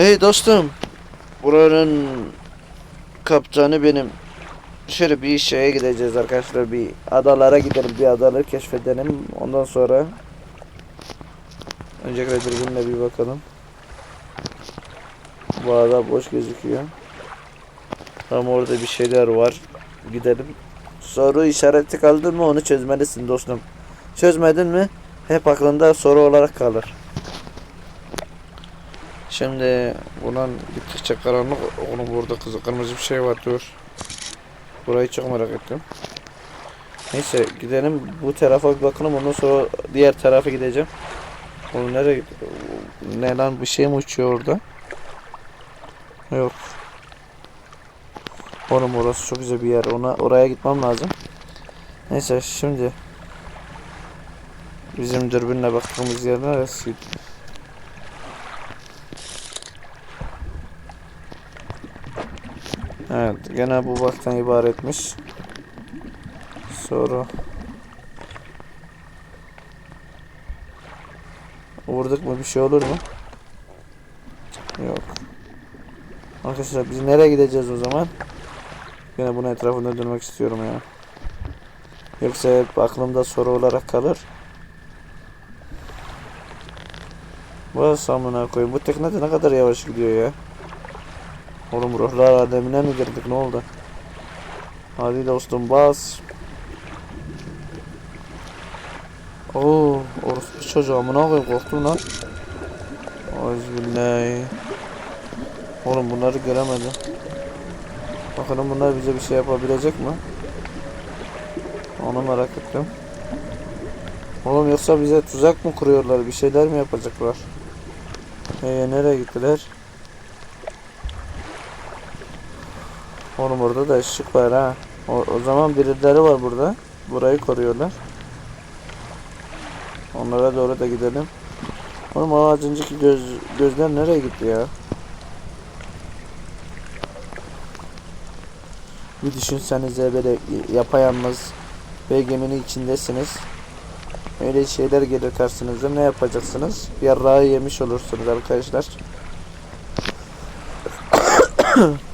Hey dostum. Buranın kaptanı benim. Şöyle bir şeye gideceğiz arkadaşlar. Bir adalara gidelim. Bir adaları keşfedelim. Ondan sonra öncelikle dürbünle bir bakalım. Bu ada boş gözüküyor. Tam orada bir şeyler var. Gidelim. Soru işareti kaldı mı onu çözmelisin dostum. Çözmedin mi hep aklında soru olarak kalır. Şimdi bundan gittikçe karanlık. Onun burada kızı kırmızı bir şey var dur. Burayı çok merak ettim. Neyse gidelim bu tarafa bir bakalım ondan sonra diğer tarafa gideceğim. Oğlum nereye? Ne lan bir şey mi uçuyor orada? Yok. Oğlum orası çok güzel bir yer. Ona oraya gitmem lazım. Neyse şimdi bizim dürbünle baktığımız yer neresi? Evet, gene bu baktan ibaretmiş. Sonra vurduk mu bir şey olur mu? Yok. Arkadaşlar biz nereye gideceğiz o zaman? Yine bunun etrafında dönmek istiyorum ya. Yoksa hep aklımda soru olarak kalır. Bas amına koyayım. Bu tekne de ne kadar yavaş gidiyor ya. Oğlum ruhlar alemine mi girdik ne oldu? Hadi dostum bas. Oo, orospu çocuğu amına koyayım korktum lan. Azbillahi. Oğlum bunları göremedim. Bakalım bunlar bize bir şey yapabilecek mi? Onu merak ettim. Oğlum yoksa bize tuzak mı kuruyorlar? Bir şeyler mi yapacaklar? Ee, nereye gittiler? Oğlum orada da ışık var ha. O, o zaman birileri var burada. Burayı koruyorlar. Onlara doğru da gidelim. Oğlum o göz, gözler nereye gitti ya? Bir düşünsenize böyle yapayalnız ve geminin içindesiniz. Öyle şeyler gelir karşınıza ne yapacaksınız? Yarrağı yemiş olursunuz arkadaşlar.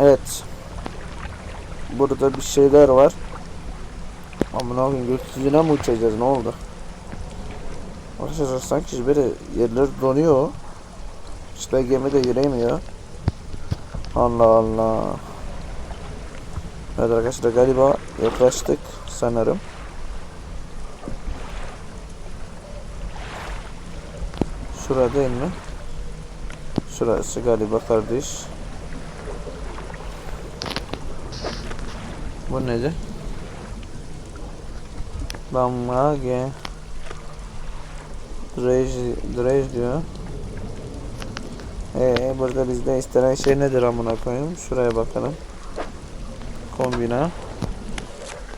evet. Burada bir şeyler var. Amına koyayım gökyüzüne mi uçacağız ne oldu? Arkadaşlar sanki böyle yerler donuyor. İşte gemi de yürüyemiyor. Allah Allah. Evet arkadaşlar galiba yaklaştık sanırım. Şurada değil mi? Şurası galiba kardeş. Bu nedir? Damage Drej, Drej diyor. Ee burada bizde istenen şey nedir amına koyayım? Şuraya bakalım. Kombina.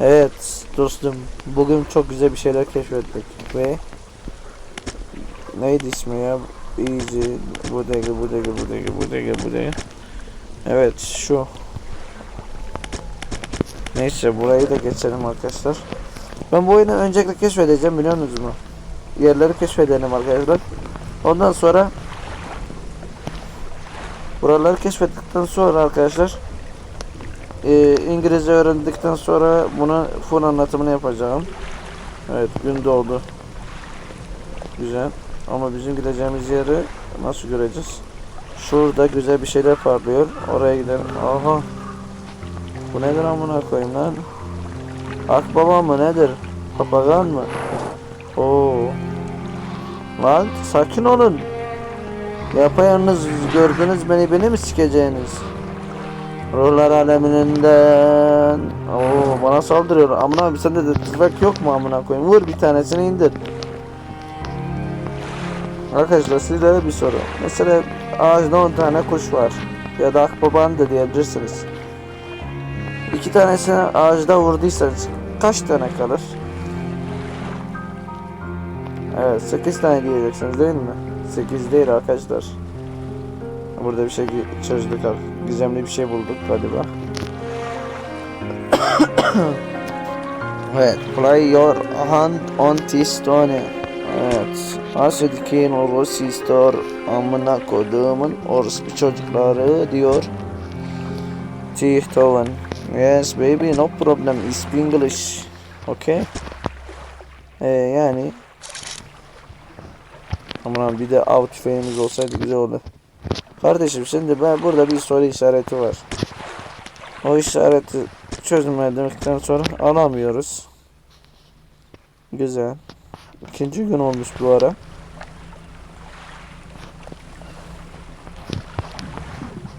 Evet dostum bugün çok güzel bir şeyler keşfettik ve neydi ismi ya? Easy bu değil bu değil bu değil bu değil bu değil. Evet şu. Neyse burayı da geçelim arkadaşlar. Ben bu oyunu öncelikle keşfedeceğim biliyor musunuz mu? Yerleri keşfedelim arkadaşlar. Ondan sonra buraları keşfettikten sonra arkadaşlar e, İngilizce öğrendikten sonra buna full anlatımını yapacağım. Evet gün doğdu. Güzel. Ama bizim gideceğimiz yeri nasıl göreceğiz? Şurada güzel bir şeyler parlıyor. Oraya gidelim. Aha. Bu nedir amına koyayım lan? Akbaba mı nedir? Papagan mı? Oo. Lan sakin olun. Yapayalnız gördünüz beni beni mi sikeceğiniz? Ruhlar aleminden. Oo bana saldırıyor. Amına abi sende de tuzak yok mu amına koyayım? Vur bir tanesini indir. Arkadaşlar sizlere bir soru. Mesela ağaçta 10 tane kuş var. Ya da akbaban da diyebilirsiniz. İki tanesini ağaçta vurduysanız kaç tane kalır? Evet 8 tane diyeceksiniz değil mi? 8 değil arkadaşlar. Burada bir şey çözdük. Gizemli bir şey bulduk galiba. evet. Play your hand on this stone. Evet. Asya'daki Orossi Store amına koduğumun orospu çocukları diyor. Tichtoven. Yes baby no problem. I speak English. Okay. Ee, yani Aman bir de av tüfeğimiz olsaydı güzel oldu. Kardeşim şimdi ben burada bir soru işareti var. O işareti çözmedikten sonra alamıyoruz. Güzel. İkinci gün olmuş bu ara.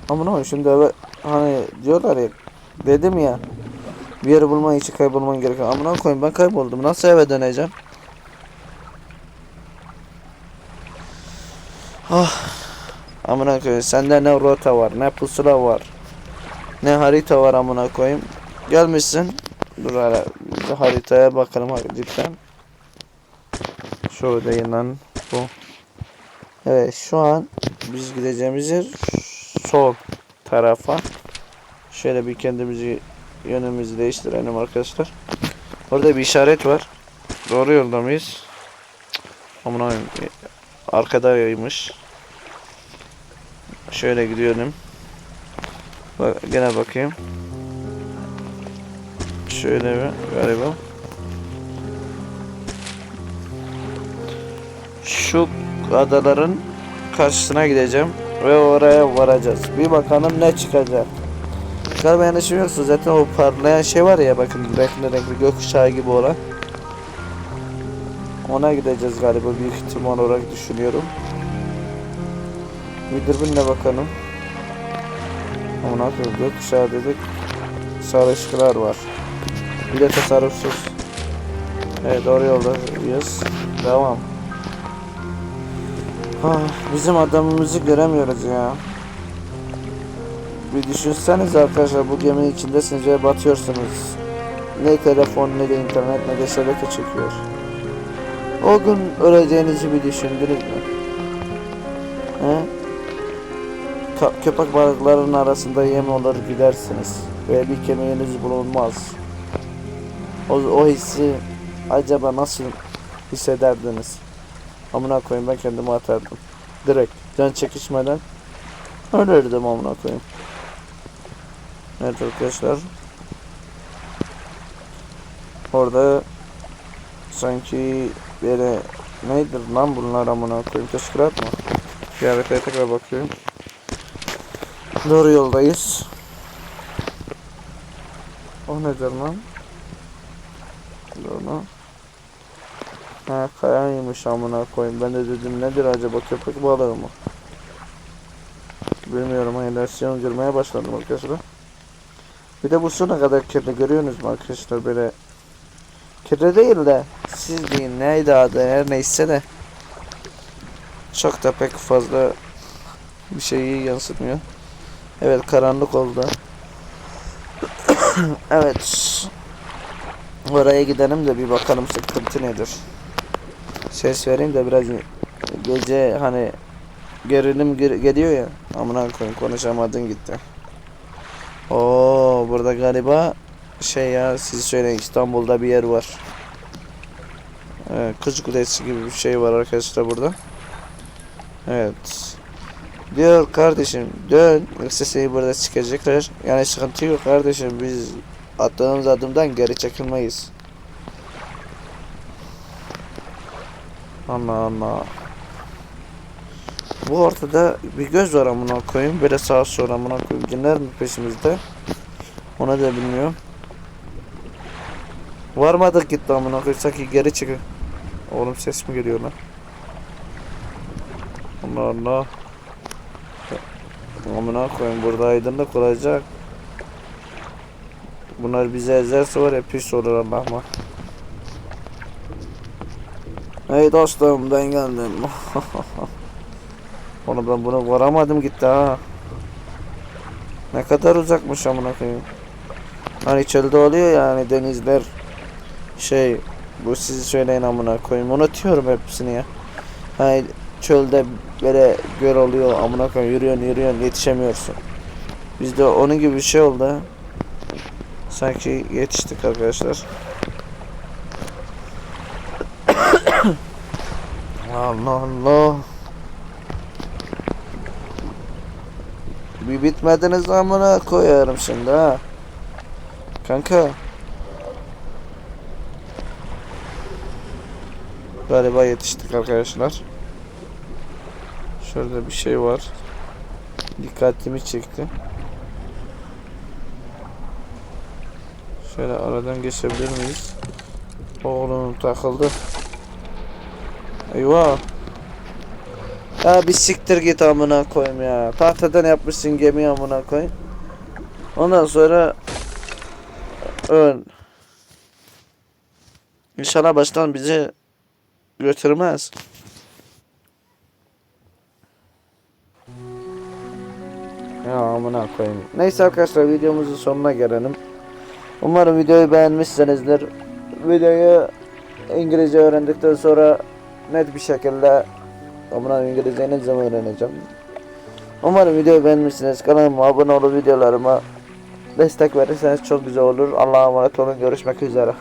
Ama ne şimdi eve hani diyorlar ya dedim ya bir yeri bulman için kaybolman gerekiyor. Amına koyayım ben kayboldum. Nasıl eve döneceğim? Ah. Amına koyayım sende ne rota var ne pusula var. Ne harita var amına koyayım. Gelmişsin. Dur hala haritaya bakalım cidden. Şöyle değil bu. Evet şu an biz gideceğimiz yer sol tarafa. Şöyle bir kendimizi yönümüzü değiştirelim arkadaşlar. Orada bir işaret var. Doğru yolda mıyız? Aman Allah'ım, arkadaymış. Şöyle gidiyorum. Bak, gene bakayım. Şöyle bir galiba. Şu adaların karşısına gideceğim ve oraya varacağız. Bir bakalım ne çıkacak. Galiba yanlışım yoksa zaten o parlayan şey var ya bakın renkli renkli gökkuşağı gibi olan. Ona gideceğiz galiba büyük ihtimal olarak düşünüyorum. Bir dürbünle bakalım. Ama ne yapıyoruz? Gökkuşağı dedik. Sarışkılar var. Bir de tasarrufsuz. Evet doğru yoldayız. Devam. Ah, bizim adamımızı göremiyoruz ya. Bir düşünseniz arkadaşlar bu geminin içindesiniz ve batıyorsunuz. Ne telefon ne de internet ne de şebeke çekiyor. O gün öleceğinizi bir düşündünüz mü? He? Ka- köpek balıklarının arasında yem olur gidersiniz ve bir kemiğiniz bulunmaz. O, o hissi acaba nasıl hissederdiniz? Amına koyayım ben kendimi atardım. Direkt can çekişmeden ölürdüm amına koyayım. Evet arkadaşlar. Orada sanki böyle neydir lan bunlar amına koyayım teşkilat mı? Bir haritaya tekrar bakıyorum. Doğru yoldayız. O nedir lan? Doğru. Ha kayaymış amına koyayım. Ben de dedim nedir acaba köpek balığı mı? Bilmiyorum halüsinasyon görmeye başladım arkadaşlar. Bir de bu su ne kadar kirli görüyorsunuz mu arkadaşlar böyle kirli değil de siz deyin neydi adı her neyse de çok da pek fazla bir şeyi yansıtmıyor. Evet karanlık oldu. evet. Oraya gidelim de bir bakalım sıkıntı nedir. Ses vereyim de biraz gece hani gerilim geliyor ya. Amına koyayım konuşamadın gitti. Oo burada galiba şey ya siz söyleyin İstanbul'da bir yer var. Evet, Kız Kulesi gibi bir şey var arkadaşlar burada. Evet. Diyor kardeşim dön seni burada çıkacaklar. Yani sıkıntı yok kardeşim biz attığımız adımdan geri çekilmeyiz. Allah Allah. Bu ortada bir göz var amına koyayım. Böyle sağa sola amına koyayım. Günler mi peşimizde? Ona da bilmiyorum. Varmadık gitti amına koyayım. Sanki geri çıkıyor. Oğlum ses mi geliyor lan? Allah Allah. Amına koyayım burada aydınlık olacak. Bunlar bize ezerse var ya pis olur Allah'ıma. Hey dostum ben geldim. Onu ben bunu varamadım gitti ha. Ne kadar uzakmış amına koyayım. Hani çölde oluyor ya hani denizler şey bu sizi söyleyin amına koyayım. Unutuyorum hepsini ya. Hani çölde böyle göl oluyor amına koyayım yürüyorsun yürüyorsun yetişemiyorsun. Bizde onun gibi bir şey oldu. Sanki yetiştik arkadaşlar. Allah Allah. Bir bitmediniz amına koyarım şimdi ha. Kanka. Galiba yetiştik arkadaşlar. Şurada bir şey var. Dikkatimi çekti. Şöyle aradan geçebilir miyiz? Oğlum takıldı. Eyvah. Ya bir siktir git amına koyayım ya. Tahtadan yapmışsın gemi amına koyayım. Ondan sonra öl. İnşallah baştan bizi götürmez. Ya amına koyayım. Neyse arkadaşlar videomuzun sonuna gelelim. Umarım videoyu beğenmişsinizdir. Videoyu İngilizce öğrendikten sonra net bir şekilde amına İngilizceyi ne zaman öğreneceğim. Umarım videoyu beğenmişsiniz. Kanalıma abone olup videolarıma destek verirseniz çok güzel olur. Allah'a emanet olun. Görüşmek üzere.